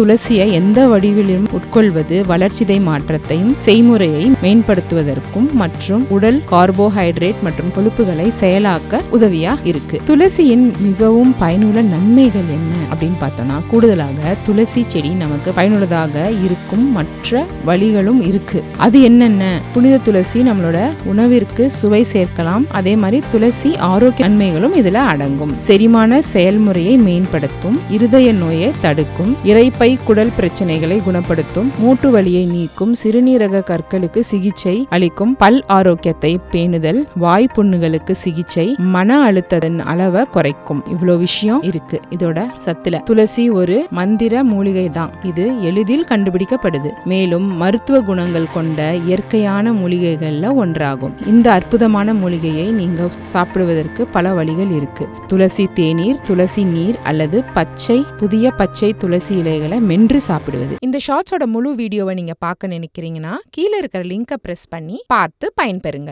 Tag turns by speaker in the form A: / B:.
A: துளசியை எந்த வடிவிலும் உட்கொள்வது வளர்ச்சிதை மாற்றத்தையும் செய்முறையை மேம்படுத்துவதற்கும் மற்றும் உடல் கார்போஹைட்ரேட் மற்றும் கொழுப்புகளை செயலாக்க உதவியா இருக்கு. துளசியின் மிகவும் பயனுள்ள நன்மைகள் என்ன அப்படின்னு பார்த்தோம்னா கூடுதலாக துளசி செடி நமக்கு பயனுள்ளதாக இருக்கும் மற்ற வழிகளும் இருக்கு. அது என்னென்ன? புனித துளசி நம்மளோட உணவிற்கு சுவை சேர்க்கலாம். அதே மாதிரி துளசி ஆரோக்கிய நன்மைகளும் இதுல அடங்கும். செரிமான செயல்முறையை மேம்படுத்தும் இருதய நோயை தடுக்கும் இரைப்பை குடல் பிரச்சனைகளை குணப்படுத்தும் மூட்டு வலியை நீக்கும் சிறுநீரக கற்களுக்கு சிகிச்சை அளிக்கும் பல் ஆரோக்கியத்தை பேணுதல் வாய் புண்ணுகளுக்கு சிகிச்சை மன அழுத்தத்தின் அளவை குறைக்கும். இவ்வளோ விஷயம் இருக்கு. இதோட சத்துல. துளசி ஒரு மந்திர மூலிகை தான் இது எளிதில் கண்டுபிடிக்கப்படுது. மேலும் மருத்துவ குணங்கள் கொண்ட இயற்கையான மூலிகைகள்ல ஒன்றாகும். இந்த அற்புதமான மூலிகையை நீங்க சாப்பிடுவதற்கு பல வழிகள் இருக்கு. துளசி தேநீர் துளசி நீர் அல்லது பச்சை புதிய பச்சை துளசி இலைகளை மென்று சாப்பிடுவது. இந்த ஷார்ட்ஸோட முழு வீடியோவை நீங்க பார்க்க நினைக்கிறீங்கன்னா கீழே இருக்கிற லிங்கை பிரஸ் பண்ணி பார்த்து பயன்பெறுங்க.